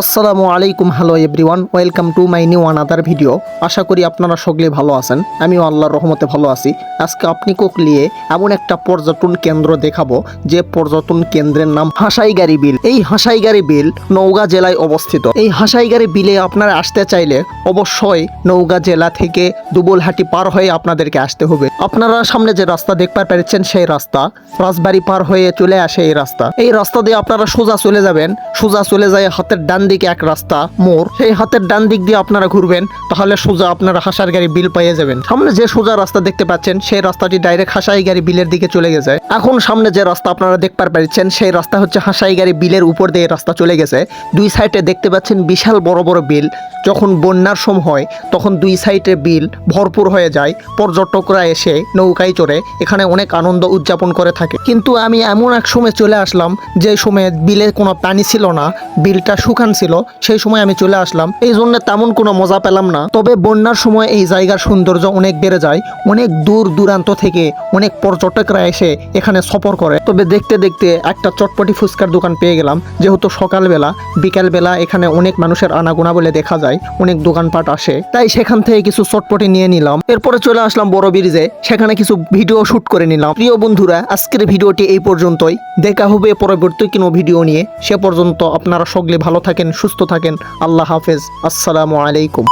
আসসালামু আলাইকুম, hello everyone, welcome to my new another video. আশা করি আপনারা সকলে ভালো আছেন, আমিও আল্লাহর রহমতে ভালো আছি। আজকে আপনি কোকলিয়ে এমন একটা পর্যটন কেন্দ্র দেখাবো, যে পর্যটন কেন্দ্রের নাম হাসাইগাড়ি বিল। এই হাসাইগাড়ি বিল নওগাঁ জেলায় অবস্থিত। এই হাসাইগাড়ি বিলে আপনারা আসতে চাইলে অবশ্যই নওগাঁ জেলা থেকে দুবলহাটি পার হয়ে আপনাদেরকে আসতে হবে। আপনারা সামনে যে রাস্তা দেখতে পেরেছেন, সেই রাস্তা রাজবাড়ি পার হয়ে চলে আসে এই রাস্তা। এই রাস্তা দিয়ে আপনারা সোজা চলে যাবেন, সোজা চলে যায় হাতের ডান দিকে এক রাস্তা, মোড়, সেই হাতের ডান দিক দিয়ে আপনারা ঘুরবেন, তাহলে সোজা আপনারা হাসার গাড়ি বিল পাইয়ে যাবেন। সামনে যে সোজা রাস্তা দেখতে পাচ্ছেন, সেই রাস্তাটি ডাইরেক্ট হাসাই গাড়ি বিলের দিকে চলে গেছে। এখন সামনে যে রাস্তা আপনারা দেখতে পাচ্ছেন, সেই রাস্তা হচ্ছে হাসাই গাড়ি বিলের উপর দিয়ে রাস্তা চলে গেছে। দুই সাইডে দেখতে পাচ্ছেন বিশাল বড় বড় বিল। যখন বন্যার সময় তখন দুই সাইডে বিল ভরপুর হয়ে যায়। পর্যটকরা এসে নৌকায় চড়ে, এখানে অনেক আনন্দ উদযাপন করে থাকে। কিন্তু আমি এমন এক সময় চলে আসলাম, যে সময় বিলে কোনো পানি ছিল না, বিলটা শুকান ছিল, সেই সময় আমি চলে আসলাম। এই জন্য তেমন কোনো মজা পেলাম না। তবে বন্যার সময় এই জায়গার সৌন্দর্য অনেক বেড়ে যায়। অনেক দূর দূরান্ত থেকে অনেক পর্যটকরা এসে এখানে সফর করে। তবে দেখতে দেখতে একটা চটপটি ফুচকার দোকান পেয়ে গেলাম। যেহেতু সকালবেলা, বিকালবেলা এখানে অনেক মানুষের আনাগোনা বলে দেখা যায়। অনেক দোকানপাট আসে। তাই সেখান থেকে কিছু চটপটে নিয়ে নিলাম। এরপরে চলে আসলাম বড় ব্রিজে। সেখানে কিছু ভিডিও শুট করে নিলাম। প্রিয় বন্ধুরা, আজকের ভিডিওটি এই পর্যন্তই। দেখা হবে পরবর্তী কোনো ভিডিও নিয়ে। সে পর্যন্ত আপনারা সকলে ভালো থাকেন, সুস্থ থাকেন। আল্লাহ হাফেজ। আসসালামু আলাইকুম।